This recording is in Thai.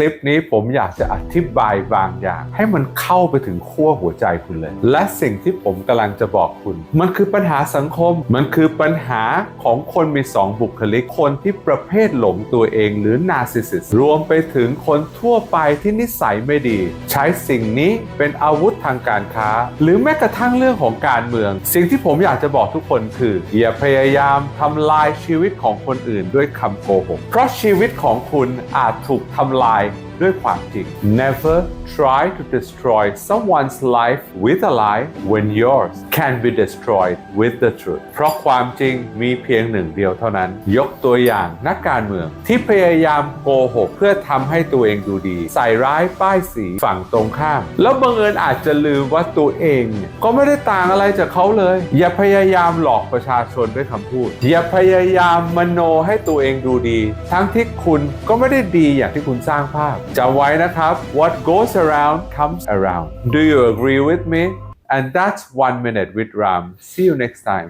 ลิปนี้ผมอยากจะอธิบายบางอย่าง ให้มันเข้าไปถึงขั้วหัวใจคุณเลย และสิ่งที่ผมกำลังจะบอกคุณ มันคือปัญหาสังคม มันคือปัญหาของคนมีสองบุคลิก คนที่ประเภทหลงตัวเองหรือนาซิสิสรวมไปถึงคนทั่วไปที่นิสัยไม่ดี ใช้สิ่งนี้เป็นอาวุธทางการค้า หรือแม้กระทั่งเรื่องของการเมือง สิ่งที่ผมอยากจะบอกทุกคนคือ อย่าพยายามทำลายชีวิตของคนอื่นด้วยคำโกหกเพราะชีวิตของคุณอาจถูกทำลาย ด้วยความจริง Never try to destroy someone's life with a lie when yours can be destroyed with the truth เพราะความจริงมีเพียงหนึ่งเดียวเท่านั้น ยกตัวอย่างนักการเมืองที่พยายามโกหก เพื่อทำให้ตัวเองดูดี ใส่ร้ายป้ายสีฝั่งตรงข้าม แล้วบังเอิญอาจจะลืมว่าตัวเองเนี่ยก็ไม่ได้ต่างอะไรจากเขาเลย อย่าพยายามหลอกประชาชนด้วยคำพูด อย่าพยายามมโนให้ตัวเองดูดี ทั้งที่คุณก็ไม่ได้ดีอย่างที่คุณสร้างภาพจำไว้นะครับ what goes around comes around do you agree with me and that's one minute with Ram see you next time